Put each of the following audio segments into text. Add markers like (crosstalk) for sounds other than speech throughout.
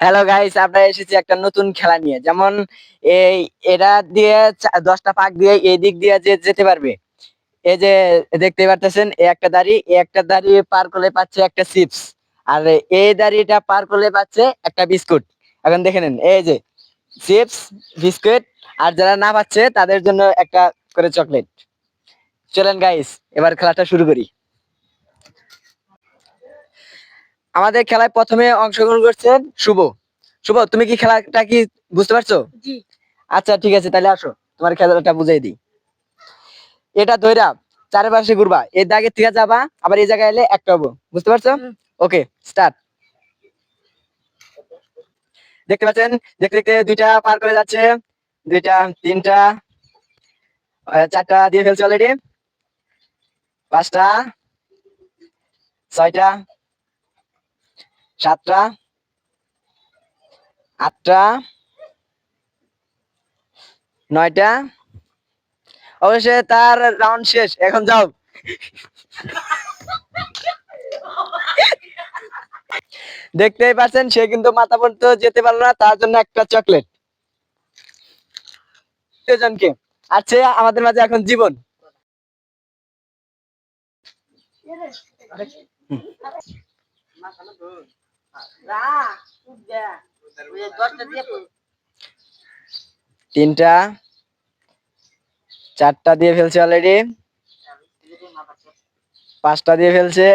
Hello guys আমরা এসেছি একটা নতুন খেলা নিয়ে। যেমন এই, এটা দিয়ে দশটা পাক দিয়ে এই দিক দিয়ে যে যেতে পারবে। এই যে দেখতে পারতেছেন, এই একটা দাড়ি, এই একটা দাড়ি পার করলে পাচ্ছে একটা চিপস। আর এই দাড়িটা পার করলে পাচ্ছে একটা বিস্কুট। এখন দেখে নেন, এই যে চিপস, বিস্কুট, আর যারা না পাচ্ছে, তাদের জন্য একটা করে চকলেট। চলেন গাইস এবার খেলাটা শুরু করি। আমাদের খেলায় প্রথমে অংশগ্রহণ করছেন শুভ। শুভ তুমি কি খেলাটা কি বুঝতে পারছ? আচ্ছা ঠিক আছে তাহলে আসো তোমার খেলাটা বুঝাই দিই। এটা ধইরা চারিপাশে ঘুরবা এর দাগের থেকে যাবা আবার এই জায়গায় এলে একটা হব বুঝতে পারছ? ওকে স্টার্ট দেখতে পাচ্ছেন দেখতে দেখতে দুইটা পার করে যাচ্ছে দুইটা তিনটা চারটা দিয়ে ফেলছে অলরেডি পাঁচটা ছয়টা সাতটা, আটটা, নয়টা। অবশ্যই তার রাউন্ড শেষ। এখন যাও। দেখতেই পাচ্ছেন, সে কিন্তু মাথা পর্যন্ত যেতে পারল না, তার জন্য একটা চকলেট জনকে আছে আমাদের মাঝে এখন জীবন। তিনটা, চারটা দিয়ে ফেলছে অলরেডি পাঁচটা দিয়ে ফেলছে।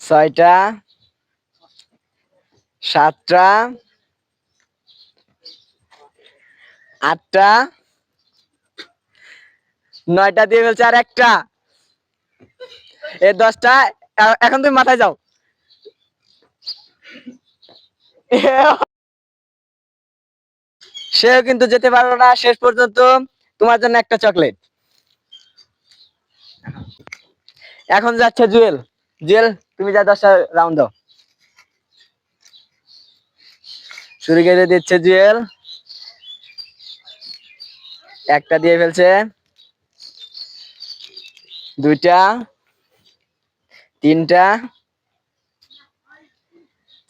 ছয়টা, সাতটা, আটটা, নয়টা দিয়ে ফেলছে আর একটা। এই দশটা এখন তুমি মাথায় যাও। (laughs) সেও কিন্তু যেতে পারল না, শেষ পর্যন্ত তোমার জন্য একটা চকলেট। এখন যাচ্ছে জুয়েল। জুয়েল, তুমি যা দশটা রাউন্ড দাও। শুরু করে দিচ্ছে জুয়েল। একটা দিয়ে ফেলছে। দুইটা, তিনটা,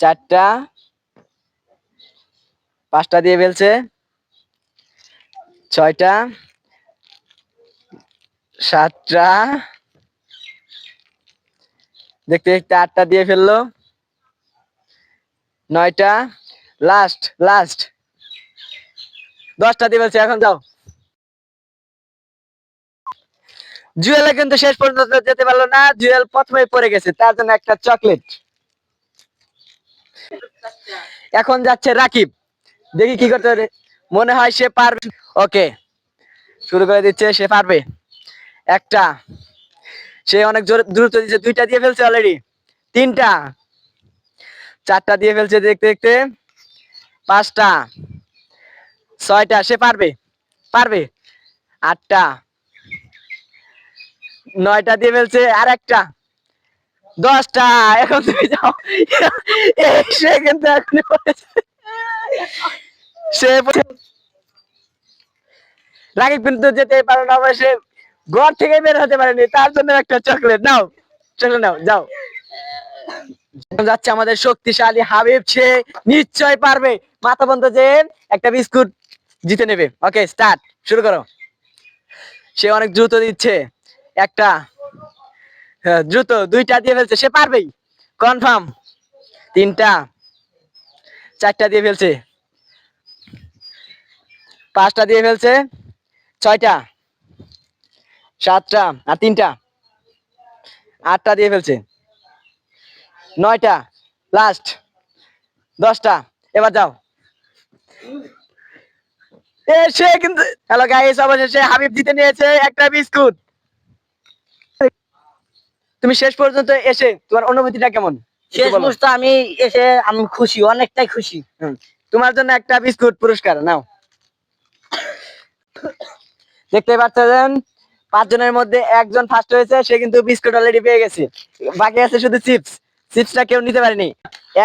চারটা পাঁচটা দিয়ে ফেলছে। ছয়টা। সাতটা। দেখতে দেখতে আটটা দিয়ে ফেলল। নয়টা। Last last. দশটা দিয়ে ফেলছে, এখন যাও। জুয়েলে কিন্তু শেষ পর্যন্ত যেতে পারল না। জুয়েল প্রথমে পড়ে গেছে, তার জন্য একটা চকলেট। এখন যাচ্ছে রাকিব। দেখি কি করতে পারে। মনে হয় সে পারবে। ওকে শুরু করে দিচ্ছে, সে পারবে। একটা, সে অনেক জোর দ্রুত দিচ্ছে দুইটা দিয়ে ফেলছে অলরেডি তিনটা, চারটা দিয়ে ফেলছে দেখতে দেখতে। পাঁচটা, ছয়টা, সে পারবে। পারবে। আটটা, নয়টা দিয়ে ফেলছে। আর একটা দশটা। এখন তুমি যাও। সে কিন্তু এখন সে রাকিব কিন্তু যেতে পারে না সে ঘর থেকে বের হতে পারেনি। তার জন্য একটা চকলেট নাও নাও যাও। যাচ্ছে আমাদের শক্তিশালী হাবিব সে নিশ্চয় পারবে। মাথা বন্ধ যে একটা বিস্কুট জিতে নেবে। ওকে স্টার্ট শুরু করো। সে অনেক দ্রুত দিচ্ছে। একটা হ্যাঁ, দ্রুত দুইটা দিয়ে ফেলছে। সে পারবেই। কনফার্ম তিনটা চারটা দিয়ে ফেলছে। পাঁচটা দিয়ে ফেলছে, ছয়টা, সাতটা আর তিনটা, আটটা দিয়ে ফেলছে, নয়টা লাস্ট দশটা, এবার যাও। সে কিন্তু, হ্যালো গাইস অবশেষে হাবিব জিতে নিয়েছে একটা বিস্কুট। তুমি শেষ পর্যন্ত এসে তোমার অনুভূতিটা কেমন? শেষ। মুহূর্তে আমি এসে আমি খুশি অনেকটাই খুশি। তোমার জন্য একটা বিস্কুট পুরস্কার নাও। দেখতে পাচ্ছেন পাঁচজনের মধ্যে একজন ফার্স্ট হয়েছে সে কিন্তু বিস্কুট অলরেডি পেয়ে গেছে। বাকি আছে শুধু চিপস চিপসটা কেউ নিতে পারেনি।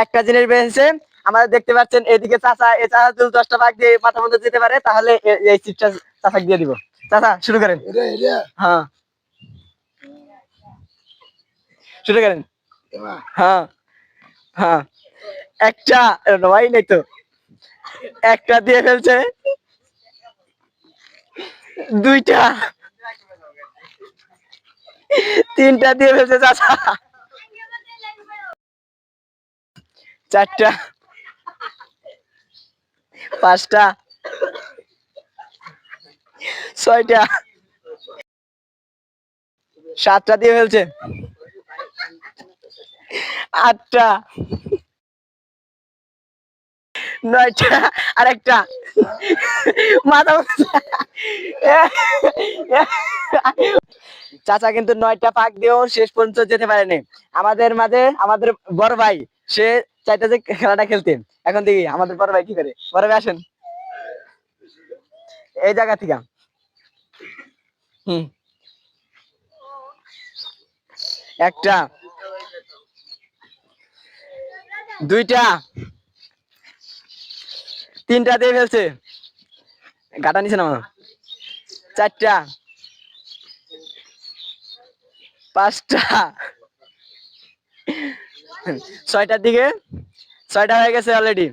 একটা জিনিস পেয়েছে। আমাদের দেখতে পাচ্ছেন এদিকে চাচা এ চাচা যদি দশটা ভাগ দিয়ে মাথা মধ্যে যেতে পারে তাহলে এই চিপসটা চাচা দিয়ে দিব। চাচা শুরু করেন। হ্যাঁ। শুরু করেন। হ্যাঁ। হ্যাঁ। একটা নয় নেই তো। একটা দিয়ে ফেলছে। দুইটা। তিনটা দিয়ে ফেলছে চাচা। চারটা। পাঁচটা। ছয়টা। সাতটা দিয়ে ফেলছে। আটটা। নয়টা, আরেকটা। মাথা চাচা কিন্তু নয়টা পাক দিয়েও শেষ পর্যন্ত যেতে পারেনি। আমাদের মাঝে আমাদের বড় ভাই, সে চাইতে যে খেলাটা খেলতে। এখন দেখি আমাদের বড় ভাই কি করে। বড় ভাই আসেন। এই জায়গা থেকে। একটা। দুইটা। তিনটা দিয়ে ফেলছে। গাটা নিছে না চারটা। পাঁচটা। ছয়টার দিকে। ছয়টা হয়ে গেছে অলরেডি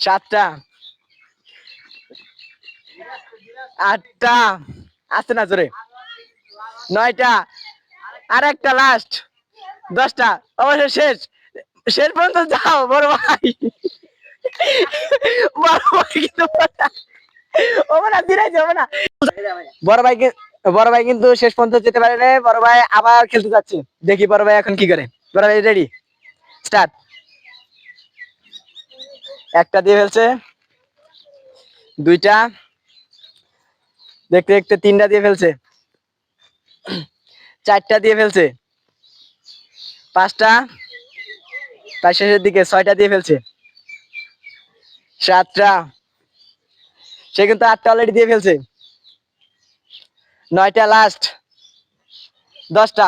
সাতটা। আটটা। আসছে না জোরে? নয়টা। আর একটা লাস্ট দশটা অবশ্য শেষ। শেষ পর্যন্ত যাও, বড় ভাই। বড় ভাই কিন্তু বড়। ভাই বড় ভাই কিন্তু শেষ পর্যন্ত যেতে পারে না বড় ভাই আবার খেলতে যাচ্ছে। দেখি বড় ভাই এখন কি করে। বড় ভাই রেডি স্টার্ট একটা দিয়ে ফেলছে। দুইটা। দেখতে দেখতে তিনটা দিয়ে ফেলছে। চারটা দিয়ে ফেলছে। পাঁচটা। তার শেষের দিকে ছয়টা দিয়ে ফেলছে। সাতটা। সে কিন্তু আটটা অলরেডি দিয়ে ফেলছে। নয়টা লাস্ট দশটা।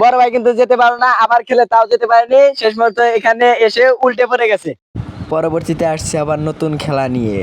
বড় ভাই কিন্তু যেতে পারো না, আবার খেলে তাও যেতে পারেনি। শেষ মুহূর্তে এখানে এসে উল্টে পড়ে গেছে। পরবর্তীতে আসছে আবার নতুন খেলা নিয়ে।